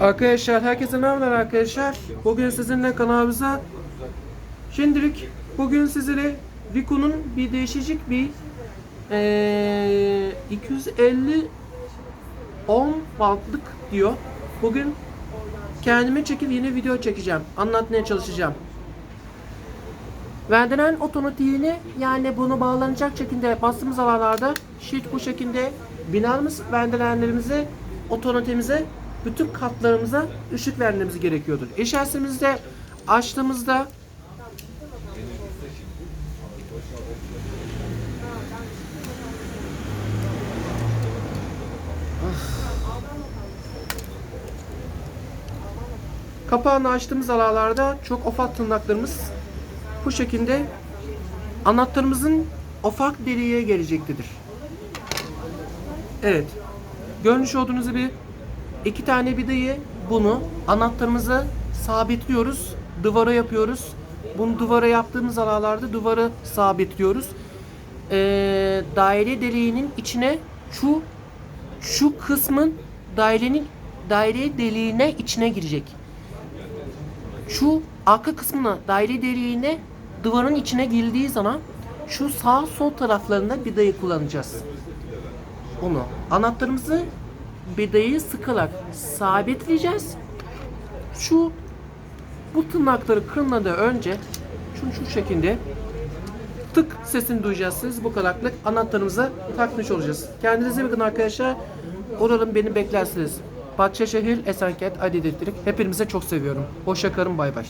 Arkadaşlar herkese merhabalar arkadaşlar. Bugün sizinle kanalımıza şimdilik bugün sizlere Ricoh'un bir değişecek bir eee 250 10 wattlık diyor. Bugün kendime çekip yeni video çekeceğim. Anlatmaya çalışacağım. Verdenen otomatiğini yani bunu bağlanacak şekilde bastığımız alanlarda shift bu şekilde binarımız verdenenlerimize otomatimize bütün katlarımıza ışık vermemiz gerekiyordur. İçerisimizde açtığımızda Kapağını açtığımız alanlarda çok ufak tırnaklarımız bu şekilde anahtarımızın ufak deliğe gelecektedir. Evet. Görmüş olduğunuz gibi iki tane vidayı bunu anahtarımıza sabitliyoruz. Duvara yapıyoruz. Bunu duvara yaptığımız alanlarda duvarı sabitliyoruz. Ee, daire deliğinin içine şu şu kısmın dairenin daire deliğine içine girecek şu arka kısmına daire deliğine duvarın içine girdiği zaman şu sağ sol taraflarında vidayı kullanacağız. Onu anahtarımızı vidayı sıkarak sabitleyeceğiz. Şu bu tırnakları kırmadan önce şu şu şekilde tık sesini duyacaksınız. Bu kadarlık anahtarımıza takmış olacağız. Kendinize bakın arkadaşlar. Umarım beni beklersiniz. Bahçeşehir, Esenkent, Ali Elektrik. Hepinize çok seviyorum. Hoşça kalın, bay bay.